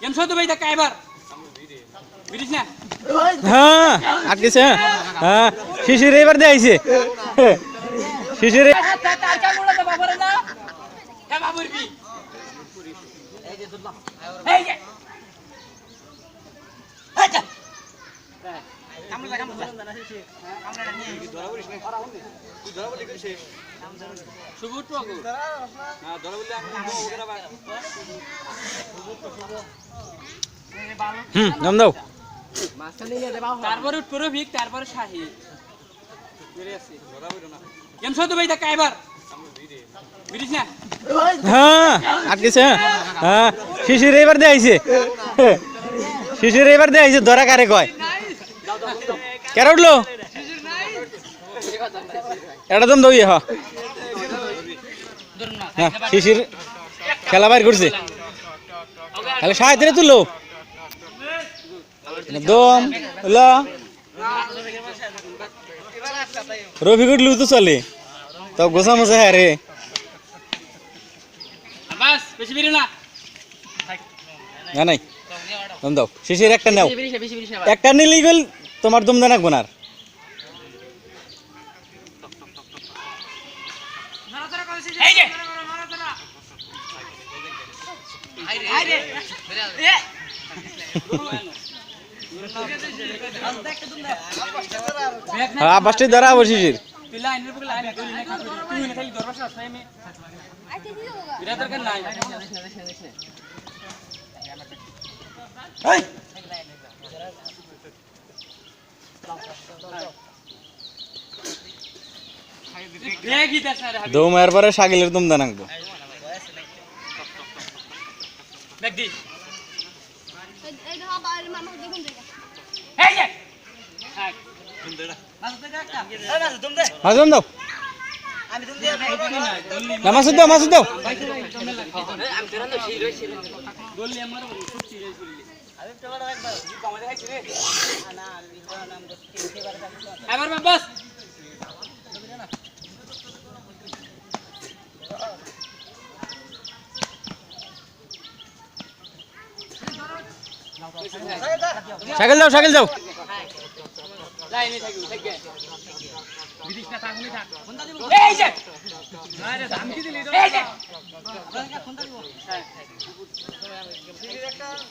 কেন শোধ ভাই দেখা এবার? হ্যাঁ আটকেছে হ্যাঁ। শিশির এবার শিশির তো হ্যাঁ বাবুর কি? এই যে। দুল্লা এই যে। কামড়া কামড়া কামড়া নিয়ে ধরা বলিস না তুই ধরা বলি কইছে সুবুট পাগো ধরা বলি আমি ওরা বা হুম নাম দাও। তারপরে উঠপরে ভিক তারপরে শাহি। কেন শোধ ভাই দেখা এবার? হ্যাঁ আটকেছে হ্যাঁ। শিশির এবার শিশির এবার ধরা কারে কয়? কেন উঠল? এটা দম হ। হ্যাঁ শিশির খেলা বাইর করছে। তাহলে সাহিত্যে তুললো। দম ল। রফিক উঠলু তো চলে। তো গোসা মোসা হ্যাঁ রে। বাস বেশি বেরিয়ে না। না নাই। দম দাও। শিশির একটা নাও। একটা নিলেই গেল তোমার দম দেনা গোনার। এই যে। রে হাবি দম এর পরে শাকিলের দম দেনাকবো দেখ দি এই দেখো বাড়ির মানুষ দেখুন দেখে এই যে হ্যাঁ তুমি দেড়া মাছ দে একটা এই মাছ তুমি দে মাছ দম দাও দে না মাছ দাও মাছ দাও আমার ছুটি রে ছুটি আরে তো বড় একবার জি কমাতে খাইছি রে না নাম তো এবার বাস শাকিল দাও শাকিল দাও লাইনে থাকি থাকি বিদিশ না থাকুনি থাক ফোনটা দিব এই যে আরে ধামকি দিলি এই যে ফোনটা দিব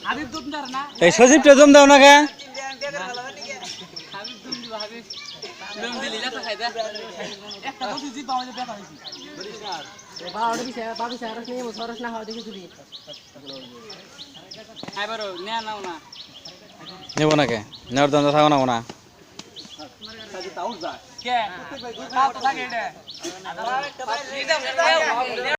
হাবিব দুধ দার না এই সজীবটা দম দাও না কে? নেব নাকি? কে নেওয়ার দম থাকো না। ওনা কে